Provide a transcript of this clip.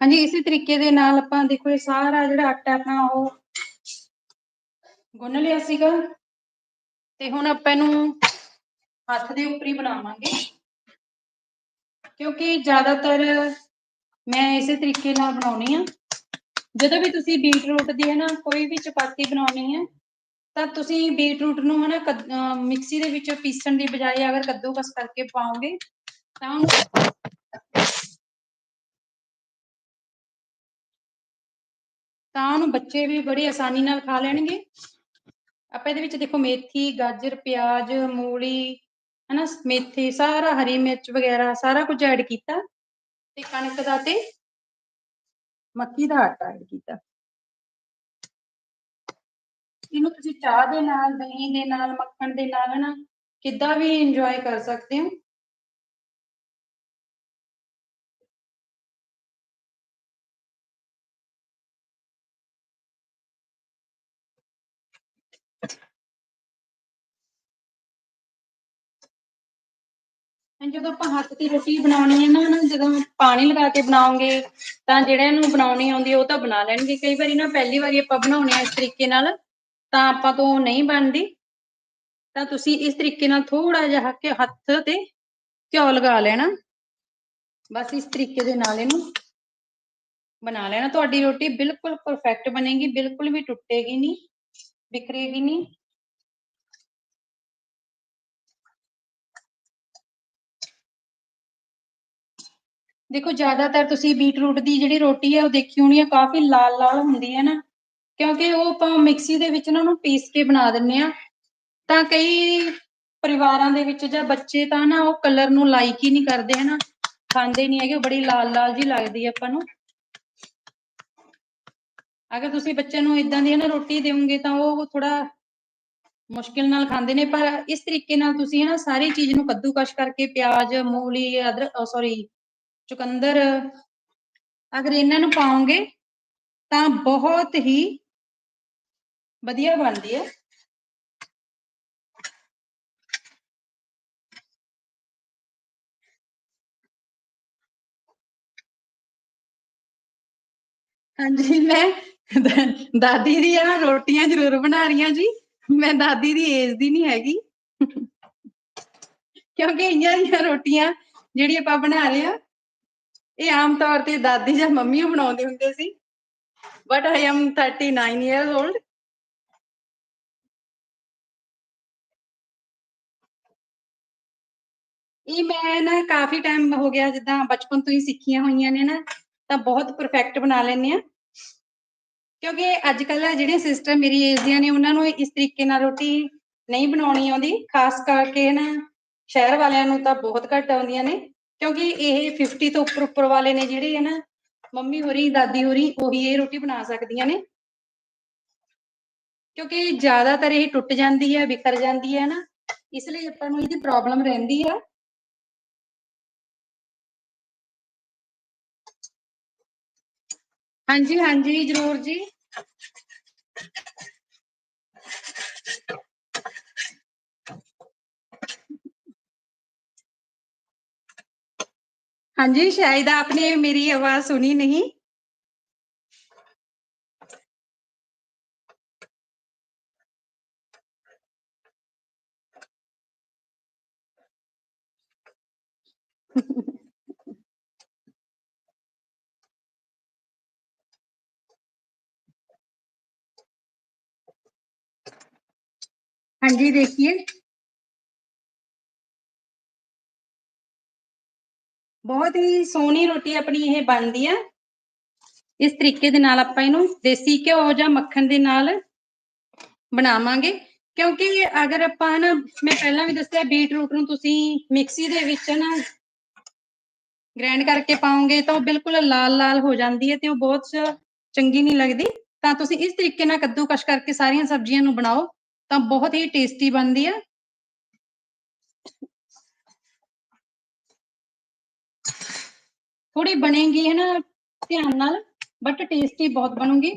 ਹਾਂਜੀ, ਇਸੇ ਤਰੀਕੇ ਦੇ ਨਾਲ ਆਪਾਂ ਦੇਖੋ ਇਹ ਸਾਰਾ ਜਿਹੜਾ ਆਟਾ ਆਪਣਾ ਉਹ ਗੁੰਨ ਲਿਆ ਸੀਗਾ। ਤੇ ਹੁਣ ਆਪਾਂ ਇਹਨੂੰ ਹੱਥ ਦੇ ਉੱਪਰ ਹੀ ਬਣਾਵਾਂਗੇ। ਕਿਉਂਕਿ ਜ਼ਿਆਦਾਤਰ ਮੈਂ ਇਸੇ ਤਰੀਕੇ ਨਾਲ ਬਣਾਉਣੀ ਆ। ਜਦੋਂ ਵੀ ਤੁਸੀਂ ਬੀਟਰੂਟ ਦੀ ਹੈ ਨਾ, ਕੋਈ ਵੀ ਚਪਾਤੀ ਬਣਾਉਣੀ ਹੈ, ਤਾਂ ਤੁਸੀਂ ਬੀਟਰੂਟ ਨੂੰ ਹਨਾ ਮਿਕਸੀ ਦੇ ਵਿੱਚ ਪੀਸਣ ਦੀ ਬਜਾਏ ਅਗਰ ਕੱਦੂਕਸ ਕਰਕੇ ਪਾਓਗੇ, ਤਾਂ ਤਾਂ ਉਹਨੂੰ ਬੱਚੇ ਵੀ ਬੜੀ ਆਸਾਨੀ ਨਾਲ ਖਾ ਲੈਣਗੇ। ਆਪਾਂ ਇਹਦੇ ਵਿੱਚ ਦੇਖੋ ਮੇਥੀ, ਗਾਜਰ, ਪਿਆਜ਼, ਮੂਲੀ, ਹਨਾ, ਮੇਥੀ, ਸਾਰਾ ਹਰੀ ਮਿਰਚ ਵਗੈਰਾ, ਸਾਰਾ ਕੁਝ ਐਡ ਕੀਤਾ ਤੇ ਕਣਕ ਦਾ ਤੇ ਮੱਕੀ ਦਾ ਆਟਾ ਐਡ ਕੀਤਾ। ਇਹਨੂੰ ਤੁਸੀਂ ਚਾਹ ਦੇ ਨਾਲ, ਦਹੀਂ ਦੇ ਨਾਲ, ਮੱਖਣ ਦੇ ਨਾਲ, ਹਨਾ, ਕਿੱਦਾਂ ਵੀ ਇੰਜੋਏ ਕਰ ਸਕਦੇ ਹੋ। ਜਦੋਂ ਆਪਾਂ ਹੱਥ ਦੀ ਰੋਟੀ ਬਣਾਉਣੀ ਹੈ ਨਾ, ਜਦੋਂ ਪਾਣੀ ਲਗਾ ਕੇ ਬਣਾਉਂਗੇ ਤਾਂ ਜਿਹੜਾ ਨੂੰ ਬਣਾਉਣੀ ਆਉਂਦੀ ਉਹ ਤਾਂ ਬਣਾ ਲੈਣਗੇ। ਕਈ ਵਾਰੀ ਨਾ ਪਹਿਲੀ ਵਾਰੀ ਆਪਾਂ ਬਣਾਉਣੇ ਆ ਇਸ ਤਰੀਕੇ ਨਾਲ, ਤਾਂ ਆਪਾਂ ਤੋਂ ਨਹੀਂ ਬਣਦੀ। ਤਾਂ ਤੁਸੀਂ ਇਸ ਤਰੀਕੇ ਨਾਲ ਥੋੜਾ ਜਿਹਾ ਕਿ ਹੱਥ ਤੇ ਘਿਓ ਲਗਾ ਲੈਣਾ। ਬਸ ਇਸ ਤਰੀਕੇ ਦੇ ਨਾਲ ਇਹਨੂੰ ਬਣਾ ਲੈਣਾ। ਤੁਹਾਡੀ ਰੋਟੀ ਬਿਲਕੁਲ ਪਰਫੈਕਟ ਬਣੇਗੀ, ਬਿਲਕੁਲ ਵੀ ਟੁੱਟੇਗੀ ਨਹੀਂ। ਵਿਖਰੇਗੀ ਨਹੀਂ। ਦੇਖੋ, ਜ਼ਿਆਦਾਤਰ ਤੁਸੀਂ ਬੀਟਰੂਟ ਦੀ ਜਿਹੜੀ ਰੋਟੀ ਹੈ, ਉਹ ਦੇਖੀ ਹੋਣੀ ਹੈ, ਕਾਫੀ ਲਾਲ ਲਾਲ ਹੁੰਦੀ ਹੈ ਨਾ। ਕਿਉਂਕਿ ਉਹ ਆਪਾਂ ਮਿਕਸੀ ਦੇ ਵਿੱਚ ਨਾ ਉਹਨੂੰ ਪੀਸ ਕੇ ਬਣਾ ਦਿੰਨੇ ਆ ਤਾਂ ਕਈ ਪਰਿਵਾਰਾਂ ਦੇ ਵਿੱਚ ਜਾਂ ਬੱਚੇ ਤਾਂ ਨਾ ਉਹ ਕਲਰ ਨੂੰ ਲਾਈਕ ਹੀ ਨਹੀਂ ਕਰਦੇ, ਹਨਾ। ਖਾਂਦੇ ਨਹੀਂ ਹੈਗੇ ਬੜੀ ਲਾਲ ਲਾਲ ਜੀ ਲੱਗਦੀ ਹੈ ਆਪਾਂ ਨੂੰ। ਅਗਰ ਤੁਸੀਂ ਬੱਚੇ ਨੂੰ ਇਦਾਂ ਦੀ ਨਾ ਰੋਟੀ ਦੇਵੋਗੇ ਤਾਂ ਉਹ ਥੋੜਾ ਮੁਸ਼ਕਿਲ ਨਾਲ ਖਾਂਦੇ ਨੇ, ਪਰ ਇਸ ਤਰੀਕੇ ਨਾਲ ਤੁਸੀਂ ਨਾ ਸਾਰੀ ਚੀਜ਼ ਨੂੰ ਕੱਦੂਕਸ਼ ਕਰਕੇ ਪਿਆਜ਼, ਮੂਲੀ ਅਦਰਕ ਸੌਰੀ ਚੁਕੰਦਰ, ਅਗਰ ਇਹਨਾਂ ਨੂੰ ਪਾਉਂਗੇ ਤਾਂ ਬਹੁਤ ਹੀ ਵਧੀਆ ਬਣਦੀ ਹੈ। ਹਾਂਜੀ, ਮੈਂ ਦਾਦੀ ਦੀਆਂ ਰੋਟੀਆਂ ਜ਼ਰੂਰ ਬਣਾ ਰਹੀਆਂ ਜੀ। ਮੈਂ ਦਾਦੀ ਦੀ ਏਜ ਦੀ ਨਹੀਂ ਹੈਗੀ। ਕਿਉਂਕਿ ਇਹਨਾਂ ਦੀਆਂ ਰੋਟੀਆਂ ਜਿਹੜੀ ਆਪਾਂ ਬਣਾ ਰਹੇ ਇਹ ਆਮ ਤੌਰ ਤੇ ਦਾਦੀ ਜਾਂ ਮੰਮੀ ਬਣਾਉਂਦੇ ਹੁੰਦੇ ਸੀ। But I am 39 years old ਇਹ ਮੈਂ ਨਾ ਕਾਫੀ ਟਾਈਮ ਹੋ ਗਿਆ ਜਿੱਦਾਂ ਬਚਪਨ ਤੋਂ ਹੀ ਸਿੱਖੀਆਂ ਹੋਈਆਂ ਨੇ ਨਾ, ਤਾਂ ਬਹੁਤ ਪਰਫੈਕਟ ਬਣਾ ਲੈਂਦੇ ਆ ਕਿਉਂਕਿ ਅੱਜ ਕੱਲ ਜਿਹੜੀਆਂ ਸਿਸਟਰ ਮੇਰੀ ਏਜ ਦੀਆਂ ਨੇ, ਉਹਨਾਂ ਨੂੰ ਇਸ ਤਰੀਕੇ ਨਾਲ ਰੋਟੀ ਨਹੀਂ ਬਣਾਉਣੀ ਆਉਂਦੀ। ਖਾਸ ਕਰਕੇ ਨਾ ਸ਼ਹਿਰ ਵਾਲਿਆਂ ਨੂੰ ਤਾਂ ਬਹੁਤ ਘੱਟ ਆਉਂਦੀਆਂ ਨੇ। ਕਿਉਂਕਿ ਇਹ 50 ਤੋਂ ਉੱਪਰ ਉੱਪਰ ਵਾਲੇ ਨੇ ਜਿਹੜੇ ਹੈ ਨਾ ਮੰਮੀ ਹੋਰੀ, ਦਾਦੀ ਹੋਰੀ, ਉਹੀ ਇਹ ਰੋਟੀ ਬਣਾ ਸਕਦੀਆਂ ਨੇ। ਕਿਉਂਕਿ ਜ਼ਿਆਦਾਤਰ ਇਹ ਟੁੱਟ ਜਾਂਦੀ ਹੈ ਵਿਖਰ ਜਾਂਦੀ ਹੈ ਨਾ ਇਸ ਲਈ ਆਪਾਂ ਨੂੰ ਇਹਦੀ ਪ੍ਰੋਬਲਮ ਰਹਿੰਦੀ ਆ। ਹਾਂਜੀ ਹਾਂਜੀ ਜਰੂਰ ਜੀ। ਹਾਂਜੀ ਸ਼ਾਇਦ ਆਪਨੇ ਮੇਰੀ ਆਵਾਜ਼ ਸੁਣੀ ਨਹੀਂ। हाँ जी देखिए ਬਹੁਤ ਹੀ ਸੋਹਣੀ ਰੋਟੀ ਆਪਣੀ ਇਹ ਬਣਦੀ ਆ ਇਸ ਤਰੀਕੇ ਦੇ ਨਾਲ ਆਪਾਂ ਇਹਨੂੰ ਦੇਸੀ ਘਿਓ ਜਾਂ ਮੱਖਣ ਦੇ ਨਾਲ ਬਣਾਵਾਂਗੇ ਕਿਉਂਕਿ ਅਗਰ ਆਪਾਂ ਨਾ ਮੈਂ ਪਹਿਲਾਂ ਵੀ ਦੱਸਿਆ ਬੀਟਰੂਟ ਨੂੰ ਤੁਸੀਂ ਮਿਕਸੀ ਦੇ ਵਿੱਚ ਨਾ ਗ੍ਰਾਈਂਡ ਕਰਕੇ ਪਾਉਂਗੇ ਤਾਂ ਉਹ ਬਿਲਕੁਲ ਲਾਲ ਲਾਲ ਹੋ ਜਾਂਦੀ ਹੈ ਤੇ ਉਹ ਬਹੁਤ ਚੰਗੀ ਨਹੀਂ ਲੱਗਦੀ ਤਾਂ ਤੁਸੀਂ ਇਸ ਤਰੀਕੇ ਨਾਲ ਕੱਦੂਕਸ਼ ਕਰਕੇ ਸਾਰੀਆਂ ਸਬਜ਼ੀਆਂ ਨੂੰ ਬਣਾਓ ਤਾਂ ਬਹੁਤ ਹੀ ਟੇਸਟੀ ਬਣਦੀ ਹੈ ਥੋੜੀ ਬਣੇਗੀ ਹੈ ਨਾ ਧਿਆਨ ਨਾਲ ਬਟ ਟੇਸਟੀ ਬਹੁਤ ਬਣੂਗੀ